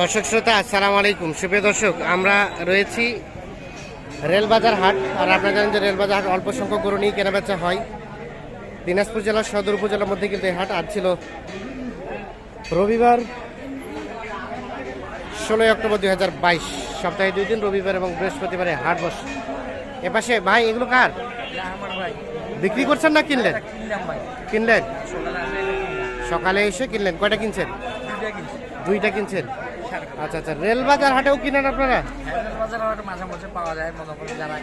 দর্শক শ্রোতা আসসালামু আলাইকুম। সুপ্রিয় দর্শক আমরা রয়েছি রেলবাজার হাট আর আপনারা জানেন যে রেলবাজার হাট অল্প সংখ্যক গরু নিয়ে কেনাবেচা হয়। দিনাজপুর জেলার সদর উপজেলার মধ্যে কিন্তু এই হাট আজ ছিল রবিবার ষোলোই অক্টোবর দুই হাজার বাইশ। সপ্তাহে দুই দিন রবিবার এবং বৃহস্পতিবারে হাট বসে। এপাশে ভাই এগুলো কার? বিক্রি করছেন না কিনলেন? কিনলেন? সকালে এসে কিনলেন। কয়টা কিনছেন? দুইটা কিনছেন। আচ্ছা আচ্ছা রেলবাজার হাটেও কিনেন আপনারা? হায়দ্রাবাদ বাজার আমার মাঝে মাঝে পাওয়া যায় মনে করেন যারা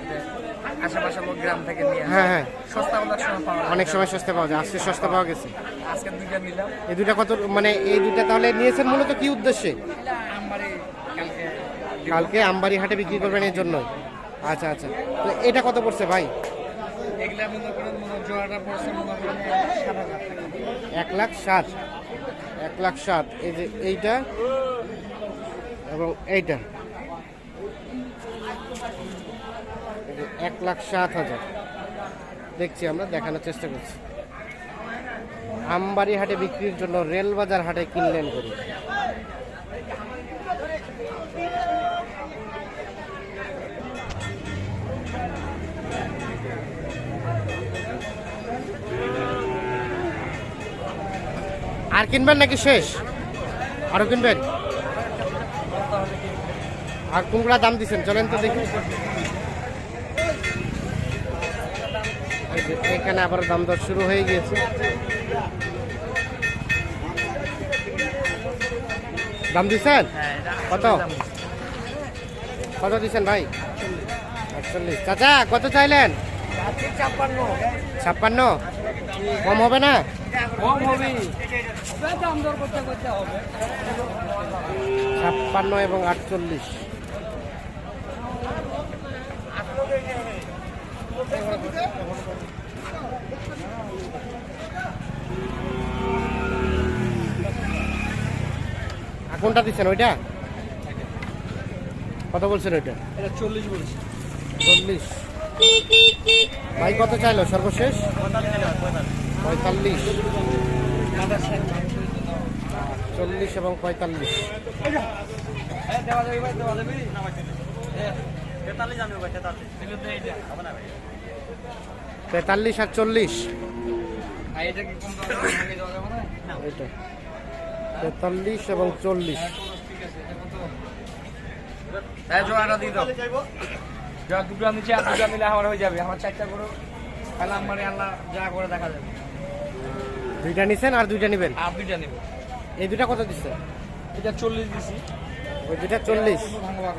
আশেপাশে লোক গ্রাম থেকে নিয়ে হ্যাঁ হ্যাঁ। সস্তা সময় পাওয়া অনেক সময় সস্তা পাওয়া যায় আজকে সস্তা পাওয়া গেছে। আজকে দুইটা নিলাম। এই দুইটা কত মানে এই দুইটা তাহলে নিয়েছেন মূলত কি উদ্দেশ্যে? কালকে কালকে আমবাড়ি হাটে বিক্রি করবেন এর জন্য আচ্ছা আচ্ছা। তো এটা কত পড়ছে ভাই? মনে মনে মনে এক লাখ ষাট। এক লাখ ষাট। এই যে এইটা এবং এইটা। এই এক লাখ সাত হাজার। দেখছি আমরা, দেখানোর চেষ্টা করছি। আমবাড়ি হাটে বিক্রির জন্য রেলবাজার হাটে কিনলেন করি আর কিনবেন নাকি শেষ? আরও কিনবেন? আর কোনগুলা দাম দিচ্ছেন চলেন তো দেখি। এখানে আবার দাম দর শুরু হয়ে গিয়েছে। দাম দিচ্ছেন? কত? কত দিচ্ছেন ভাই? আটচল্লিশ চাচা কত চাইলেন? ছাপ্পান্ন। কম হবে না? ছাপ্পান্ন এবং আটচল্লিশ। কোনটা দিচ্ছেন ওইটা? কত বলছেন ওইটা? এটা চল্লিশ বলছি। চল্লিশ। ভাই কত চাইলো? সর্বশেষ? পঁয়তাল্লিশ। চল্লিশ এবং পঁয়তাল্লিশ। তেতাল্লিশ আর চল্লিশ। আর এটা কি কম দামে ভাঙিয়ে দেওয়া যাবে না? এইটা তেতাল্লিশ এবং চল্লিশ। হ্যাঁ জোড়া দুটো নিচে আর দুটো মিলে আমার হয়ে যাবে। আমার চারটা করে। তাহলে আমার আল্লাহ যা করে দেখা যাবে। দুইটা নিছেন আর দুইটা নিবেন? আর দুইটা এই দুইটা কত দিচ্ছে এটা চল্লিশ দিছি। ওই দুইটা চল্লিশ। ভাঙা ভাগ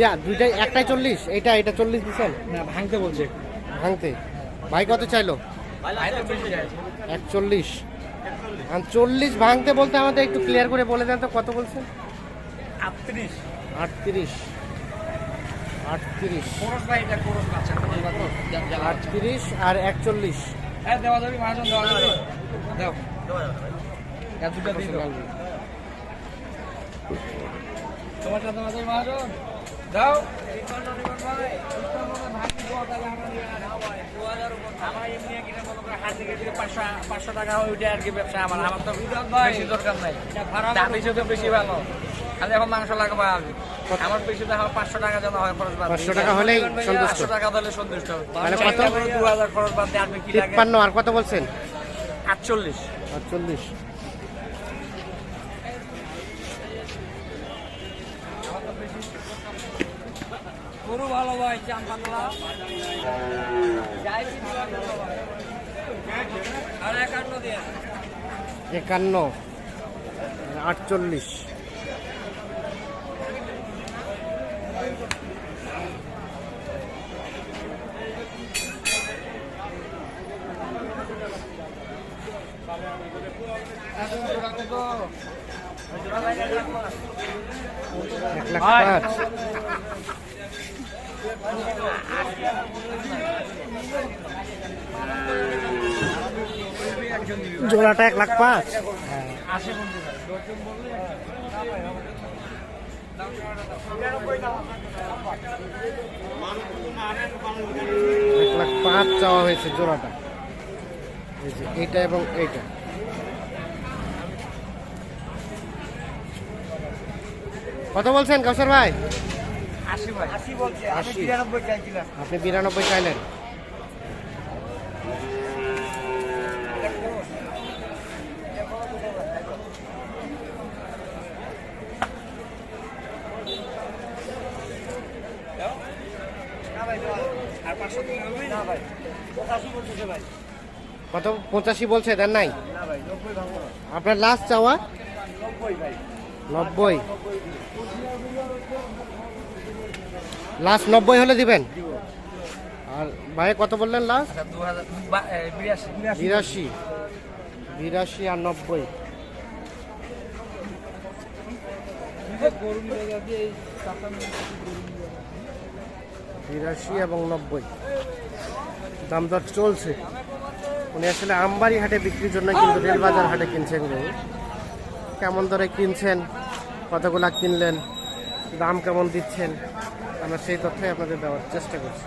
ইয়া দুইটাই একটাই চল্লিশ? এইটা এটা চল্লিশ দিচ্ছেন না ভাঙতে বলছে। ভাঙতে। ভাই কত চাইলো? একচল্লিশ। চল্লিশ ভাঙতে বলতে আমাদের একটু ক্লিয়ার করে বলে দেন তো কত বলছেন? আটত্রিশ। আটত্রিশ। আটত্রিশ। এটা বাচ্চা আটত্রিশ আর একচল্লিশ। হ্যাঁ দেওয়া যাবে মহাজন দেওয়া যাবে। দাও। এক দুটো দিয়ে দাও। তোমারটা দেওয়া যাবে? মহাজন দাও। পাঁচশো টাকা ওইটা আর কি ব্যবসা আমার আমার তো বেশি দরকার নাই। দাম হিসেবে বেশি ভালো। এখন মাংস লাগাবো আমার বেশি দেখা পাঁচশো টাকা যেন হয় খরচ বাদ 500 টাকা হলেই সন্তুষ্ট। পাঁচশো টাকা সন্তুষ্ট। কত? দু হাজার খরচ বাদ দিয়ে আর কি লাগে? আর কত বলছেন? আটচল্লিশ। আটচল্লিশ। গরু ভালো ভাই চান আর একান্ন দিয়ে। একান্ন। আটচল্লিশ। এক লাখ পাঁচ। জোড়াটা এক লাখ পাঁচ? এক লাখ পাঁচ চাওয়া হয়েছে জোড়াটা। এইটা এবং এইটা। কত বলছেন কৌশল ভাই? আপনি বিরানব্বই চাইলেন। পাঁচশো কত? বলছে দেন নাই? আপনার লাস্ট চাওয়া? নব্বই। লাস্ট নব্বই হলে দিবেন? আর ভাই কত বললেন লাস্ট আচ্ছা বিরাশি বিরাশি। বিরাশি। আর নব্বই। বিরাশি এবং নব্বই। দাম দর চলছে। উনি আসলে আমবাড়ি হাটে বিক্রির জন্য কিন্তু রেলবাজার হাটে কিনছেন গরু কেমন দরে কিনছেন? কতগুলা কিনলেন? দাম কেমন দিচ্ছেন? আমরা সেই তথ্যই আপনাদের দেওয়ার চেষ্টা করছি।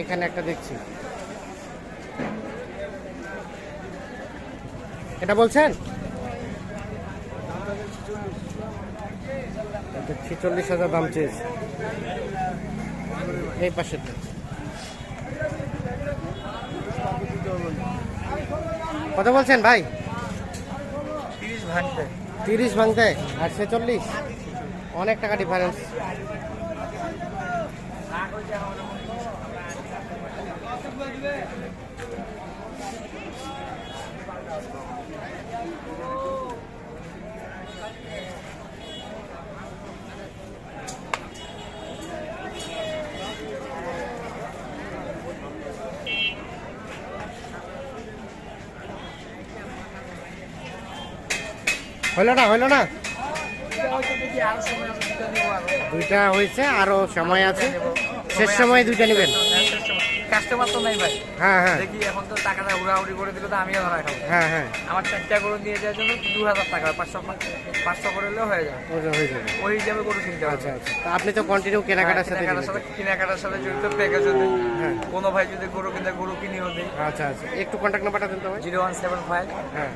এখানে একটা দেখছি। এটা বলছেন? ছিচল্লিশ হাজার দাম চেয়েছে। এই পাশেরটা কত বলছেন ভাই? ভাঙতে তিরিশ ভাঙতে আর ছেচল্লিশ। অনেক টাকা ডিফারেন্স হইল না হইল না? দুইটা হয়েছে আরও সময় আছে। শেষ সময় দুইটা নেবেন। কাস্টমার তো নাই ভাই। হ্যাঁ হ্যাঁ। দেখি এখন তো টাকাটা উড়াউড়ি করে দিলে তো আমিও ধরা খাব। হ্যাঁ হ্যাঁ। আমার চারটা গরু নিয়ে যাওয়ার জন্য দু হাজার টাকা পাঁচশো পাঁচশো করে হলেও হয়ে যাবে। হয়ে যাবে ওই হিসাবে গরু কিনতে হবে। আচ্ছা আচ্ছা। আপনি তো কন্টিনিউ কেনাকাটার সাথে কেনাকাটার সাথে কেনাকাটার সাথে জড়িত প্যাকেজও দেয় হ্যাঁ। কোনো ভাই যদি গরু কিনতে গরু কিনেও দেয়। আচ্ছা আচ্ছা। একটু কন্ট্যাক্ট নাম্বারটা দিন তো জিরো ওয়ান সেভেন ফাইভ হ্যাঁ।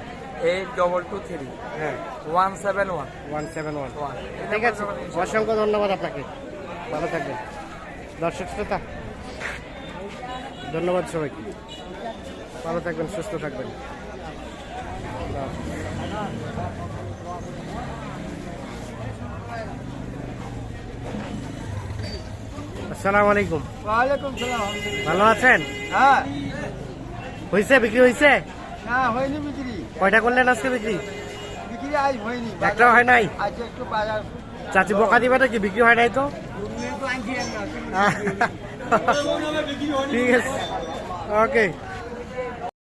এইট ডবল টু থ্রি হ্যাঁ। One seven one one seven one one ঠিক আছে। অসংখ্য ধন্যবাদ আপনাকে। ভালো থাকবেন। দর্শক শ্রোতা ধন্যবাদ সবাইকে। ভালো থাকবেন সুস্থ থাকবেন। আসসালামু আলাইকুম। ওয়ালাইকুম সালাম। ভালো আছেন? হ্যাঁ। হয়েছে বিক্রি হয়েছে না হয়নি বিক্রি। কয়টা করলেন আজকে বিক্রি? বিক্রি আজ হয়নি। একটাও হয় নাই? আজ একটু বাজার। চাচি বকা দিবে নাকি? বিক্রি হয় নাই তো? ঠিক আছে। ওকে।